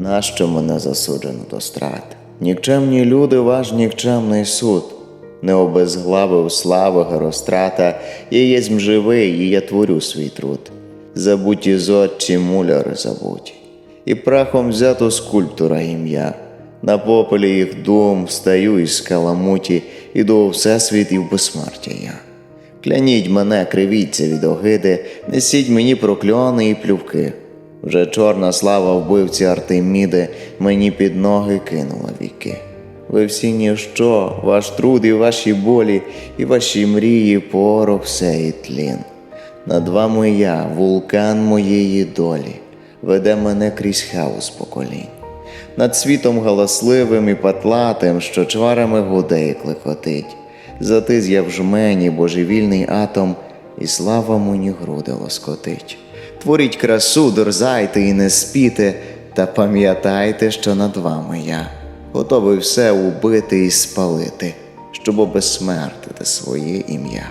Нащо мене засуджено до страти? Нікчемні люди, ваш нікчемний суд. Не обезглавив слави герострата, я єсмь живий, і я творю свій труд. Забуті зодці муляри забуті, і прахом взято скульптура ім'я. На попелі їх дум встаю із скаламуті, іду у всесвіт і в безсмертя я. Кляніть мене, кривіться від огиди, несіть мені прокльони і плювки. Вже чорна слава вбивці Артеміди мені під ноги кинула віки. Ви всі ніщо, ваш труд і ваші болі, і ваші мрії, порох все і тлін. Над вами я, вулкан моєї долі, веде мене крізь хаос поколінь. Над світом галасливим і патлатим, що чварами гуде і клекотить. Затиз я в жмені божевільний атом, і слава мені груди лоскотить. Творіть красу, дерзайте і не спіте, та пам'ятайте, що над вами я, готовий все убити і спалити, щоб обезсмертити своє ім'я.